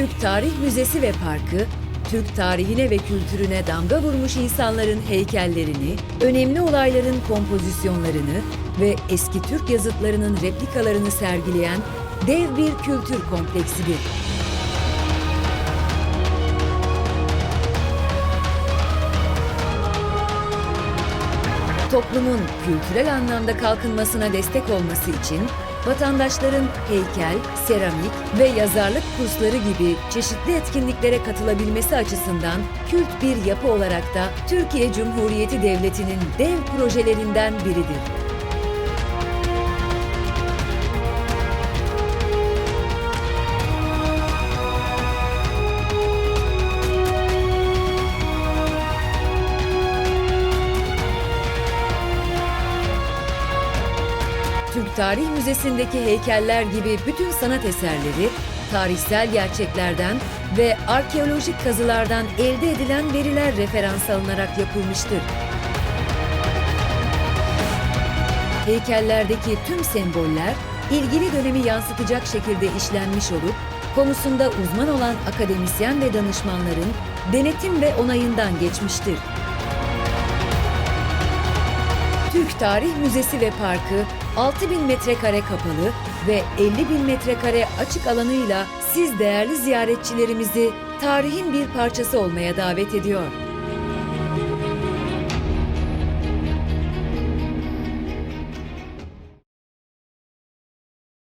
Türk Tarih Müzesi ve Parkı, Türk tarihine ve kültürüne damga vurmuş insanların heykellerini, önemli olayların kompozisyonlarını ve eski Türk yazıtlarının replikalarını sergileyen dev bir kültür kompleksidir. Toplumun kültürel anlamda kalkınmasına destek olması için vatandaşların heykel, seramik ve yazarlık kursları gibi çeşitli etkinliklere katılabilmesi açısından kült bir yapı olarak da Türkiye Cumhuriyeti Devleti'nin dev projelerinden biridir. Türk Tarih Müzesi'ndeki heykeller gibi bütün sanat eserleri tarihsel gerçeklerden ve arkeolojik kazılardan elde edilen veriler referans alınarak yapılmıştır. Heykellerdeki tüm semboller ilgili dönemi yansıtacak şekilde işlenmiş olup konusunda uzman olan akademisyen ve danışmanların denetim ve onayından geçmiştir. Tarih Müzesi ve Parkı 6000 metrekare kapalı ve 50 bin metrekare açık alanıyla siz değerli ziyaretçilerimizi tarihin bir parçası olmaya davet ediyor.